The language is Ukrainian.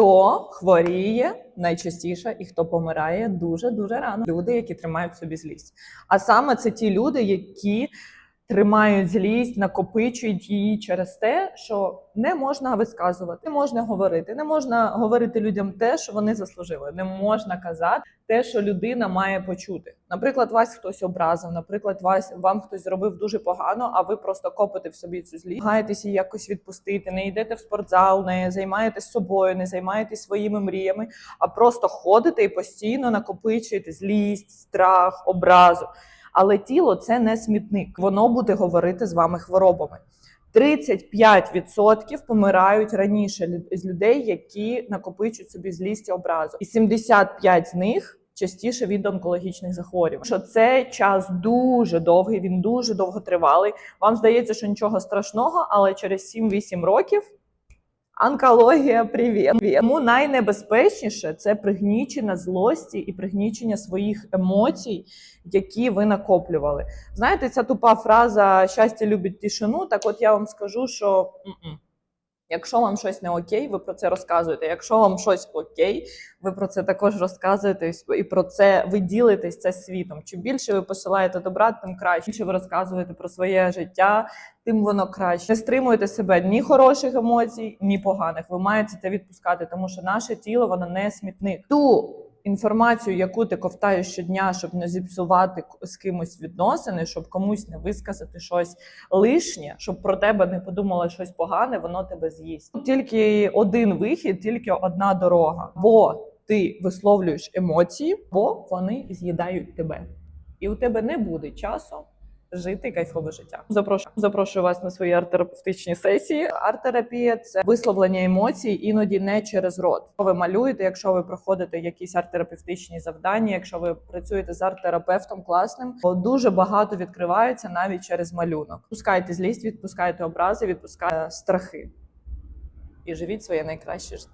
Хто хворіє найчастіше і хто помирає дуже дуже рано? Люди, які тримають собі злість. А саме це ті люди, які тримають злість, накопичують її через те, що не можна висказувати, не можна говорити, не можна говорити людям те, що вони заслужили. Не можна казати те, що людина має почути. Наприклад, вас хтось образив, наприклад, вас вам хтось зробив дуже погано, а ви просто копите в собі цю злість, намагаєтеся її якось відпустити, не йдете в спортзал, не займаєтесь собою, не займаєтесь своїми мріями, а просто ходите і постійно накопичуєте злість, страх, образу. Але тіло це не смітник, воно буде говорити з вами хворобами. 35% помирають раніше з людей, які накопичують собі злість образу, і 75 з них частіше від онкологічних захворювань. Що цей час дуже довгий, він дуже довготривалий. Вам здається, що нічого страшного, але через 7-8 років. Онкологія, привіт. Тому найнебезпечніше це пригнічення злості і пригнічення своїх емоцій, які ви накоплювали. Знаєте, ця тупа фраза щастя любить тишину. Так, от я вам скажу, що. Якщо вам щось не окей, ви про це розказуєте. Якщо вам щось окей, ви про це також розказуєте і про це ви ділитесь це світом. Чим більше ви посилаєте добра, тим краще. Чим ви розказуєте про своє життя, тим воно краще. Не стримуйте себе ні хороших емоцій, ні поганих. Ви маєте це відпускати, тому що наше тіло воно не смітник. Ту інформацію, яку ти ковтаєш щодня, щоб не зіпсувати з кимось відносини, щоб комусь не висказати щось лишнє, щоб про тебе не подумали щось погане, воно тебе з'їсть. Тільки один вихід, тільки одна дорога. Бо ти висловлюєш емоції, бо вони з'їдають тебе, і у тебе не буде часу жити кайфове життя. Запрошую, запрошую вас на свої арт-терапевтичні сесії. Арт-терапія – це висловлення емоцій, іноді не через рот. Ви малюєте, якщо ви проходите якісь арт-терапевтичні завдання, якщо ви працюєте з арт-терапевтом класним, то дуже багато відкривається навіть через малюнок. Відпускайте злість, відпускайте образи, відпускайте страхи і живіть своє найкраще життя.